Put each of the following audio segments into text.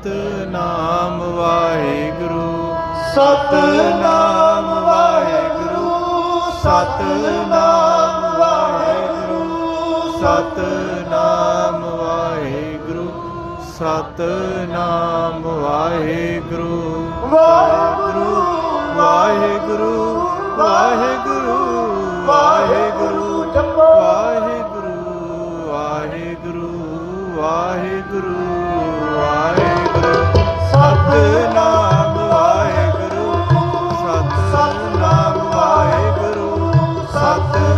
ਸਤਨਾਮ ਵਾਹਿਗੁਰੂ। ਸਤਨਾਮ ਵਾਹਿਗੁਰੂ। ਸਤਨਾਮ ਵਾਹਿਗੁਰੂ। ਸਤਨਾਮ ਵਾਹਿਗੁਰੂ। ਸਤਨਾਮ ਵਾਹਿਗੁਰੂ। ਵਾਹਿਗੁਰੂ। ਵਾਹਿਗੁਰੂ। ਵਾਹਿਗੁਰੂ। ਵਾਹਿਗੁਰੂ। ਜਪੋ ਵਾਹਿਗੁਰੂ। ਵਾਹਿਗੁਰੂ। ਵਾਹਿਗੁਰੂ। ਵਾਹਿ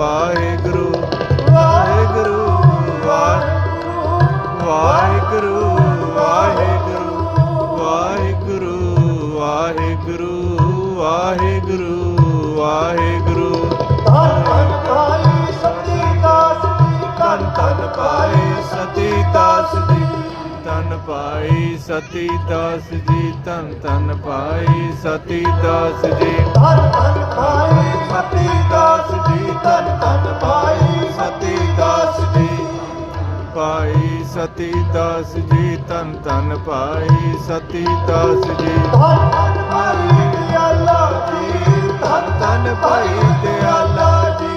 ਵਾਹਿਗੁਰੂ ਵਾਹਿ- ਵਾਹਿਗੁਰੂ ਵਾਹਿਗੁਰੂ ਵਾਹਿਗੁਰੂ ਵਾਹਿਗੁਰੂ ਵਾਹਿਗੁਰੂ ਵਾਹਿਗੁਰੂ, ਧੰਨ ਧੰਨ ਭਾਈ ਸਤੀ ਦਾਸ ਜੀ, ਧੰਨ ਧੰਨ ਪਾਈ ਸਤੀ ਦਾਸ ਜੀ, ਧੰਨ ਪਾਈ ਸਤੀ ਦਾਸ ਜੀ, ਧੰਨ ਧੰਨ ਪਾਈ ਸਤੀ ਦਾਸ ਜੀ ਪਾਈ ਸਤੀ ਦਾਸ ਜੀ ਤਨ ਤਨ ਪਾਈ ਸਤੀ ਦਾਸ ਜੀ। ਤਨ ਜੀ ਤਨ ਤਨ ਪਾਈ ਦਿਆਲਾ ਜੀ।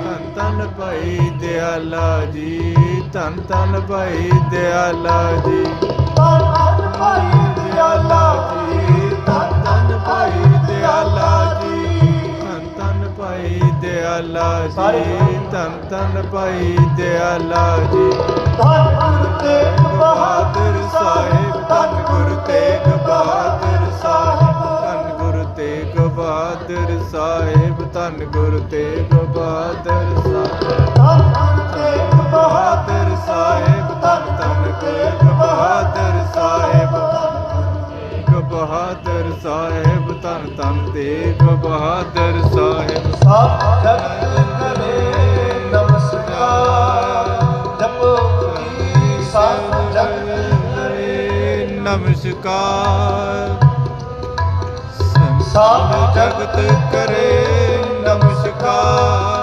ਤਨ ਤਨ ਪਾਈ ਦਿਆਲਾ ਜੀ ਤਨ ਤਨ ਪਾਈ ਦਿਆਲਾ ਜੀ। ਤਨ ਤਨ ਪਾਈ ਦਿਆਲਾ ਜੀ ਤਨ ਦਿਆਲਾ ਜੀ ਧੰਨ ਧੰਨ ਭਾਈ ਦਿਆਲਾ ਜੀ। ਧੰਨ ਗੁਰੂ ਤੇਗ ਬਹਾਦਰ ਸਾਹਿਬ ਧੰਨ ਗੁਰੂ ਤੇਗ ਬਹਾਦਰ ਸਾਹਿਬ। ਧੰਨ ਗੁਰੂ ਤੇਗ ਬਹਾਦਰ ਸਾਹਿਬ ਧੰਨ ਗੁਰੂ ਤੇਗ ਬਹਾਦਰ ਸਾਹਿਬ। ਧੰਨ ਗੁਰੂ ਤੇਗ ਬਹਾਦਰ ਸਾਹਿਬ ਧੰਨ ਧੰਨ ਤੇਗ ਬਹਾਦਰ ਸਾਹਿਬ। ਬਹਾਦਰ ਸਾਹਿਬ ਧੰਨ ਧੰਨ ਤੇਗ ਬਹਾਦਰ ਸਾਹਿਬ। ਨਮਸਕਾਰ। ਸਭ ਜਗਤ ਕਰੇ ਨਮਸਕਾਰ।